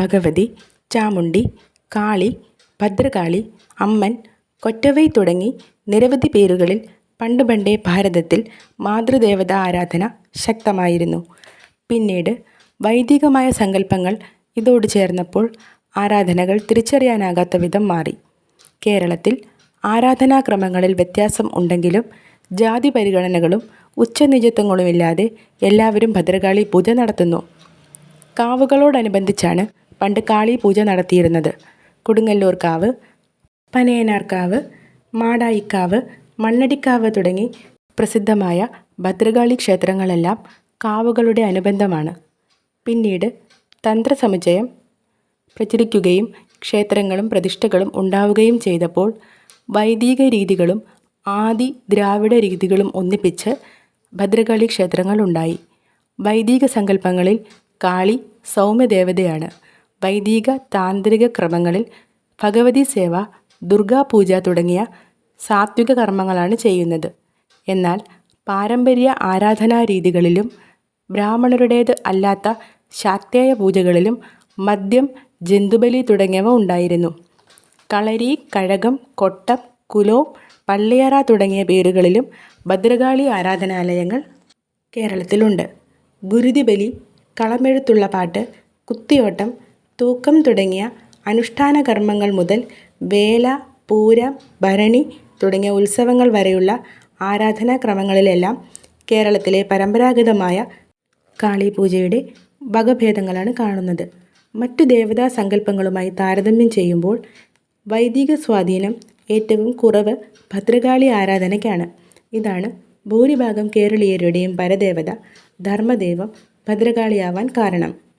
ഭഗവതി ചാമുണ്ഡി കാളി ഭദ്രകാളി അമ്മൻ കൊറ്റവൈ തുടങ്ങി നിരവധി പേരുകളിൽ പണ്ട് പണ്ടേ ഭാരതത്തിൽ മാതൃദേവത ആരാധന ശക്തമായിരുന്നു. പിന്നീട് വൈദികമായ സങ്കല്പങ്ങൾ ഇതോട് ചേർന്നപ്പോൾ ആരാധനകൾ തിരിച്ചറിയാനാകാത്ത വിധം മാറി. കേരളത്തിൽ ആരാധനാക്രമങ്ങളിൽ വ്യത്യാസം ഉണ്ടെങ്കിലും ജാതി പരിഗണനകളും ഉച്ചനിജത്വങ്ങളുമില്ലാതെ എല്ലാവരും ഭദ്രകാളി പൂജ നടത്തുന്നു. കാവുകളോടനുബന്ധിച്ചാണ് പണ്ട് കാളി പൂജ നടത്തിയിരുന്നത്. കൊടുങ്ങല്ലൂർക്കാവ് പനയനാർക്കാവ് മാടായിക്കാവ് മണ്ണടിക്കാവ് തുടങ്ങി പ്രസിദ്ധമായ ഭദ്രകാളി ക്ഷേത്രങ്ങളെല്ലാം കാവുകളുടെ അനുബന്ധമാണ്. പിന്നീട് തന്ത്രസമുച്ചയം പ്രചരിക്കുകയും ക്ഷേത്രങ്ങളും പ്രതിഷ്ഠകളും ഉണ്ടാവുകയും ചെയ്തപ്പോൾ വൈദിക രീതികളും ആദി ദ്രാവിഡ രീതികളും ഒന്നിപ്പിച്ച് ഭദ്രകാളി ക്ഷേത്രങ്ങളുണ്ടായി വൈദിക സങ്കല്പങ്ങളിൽ കാളി സൗമ്യദേവതയാണ്. വൈദിക താന്ത്രിക ക്രമങ്ങളിൽ ഭഗവതി സേവ ദുർഗാപൂജ തുടങ്ങിയ സാത്വിക കർമ്മങ്ങളാണ് ചെയ്യുന്നത്. എന്നാൽ പാരമ്പര്യ ആരാധനാരീതികളിലും ബ്രാഹ്മണരുടേത് അല്ലാത്ത ശാക്തേയ പൂജകളിലും മദ്യം ജന്തുബലി തുടങ്ങിയവ ഉണ്ടായിരുന്നു. കളരി കഴകം കൊട്ടം കുലോം പള്ളിയറ തുടങ്ങിയ പേരുകളിലും ഭദ്രകാളി ആരാധനാലയങ്ങൾ കേരളത്തിലുണ്ട്. ഗുരുതിബലി കളമെഴുത്തുള്ള പാട്ട് കുത്തിയോട്ടം തൂക്കം തുടങ്ങിയ അനുഷ്ഠാന കർമ്മങ്ങൾ മുതൽ വേല പൂരം ഭരണി തുടങ്ങിയ ഉത്സവങ്ങൾ വരെയുള്ള ആരാധനാക്രമങ്ങളിലെല്ലാം കേരളത്തിലെ പരമ്പരാഗതമായ കാളിപൂജയുടെ വകഭേദങ്ങളാണ് കാണുന്നത്. മറ്റു ദേവതാ സങ്കല്പങ്ങളുമായി താരതമ്യം ചെയ്യുമ്പോൾ വൈദിക സ്വാധീനം ഏറ്റവും കുറവ് ഭദ്രകാളി ആരാധനയ്ക്കാണ്. ഇതാണ് ഭൂരിഭാഗം കേരളീയരുടെയും പരദേവത ധർമ്മദേവം ഭദ്രകാളിയാവാൻ കാരണം.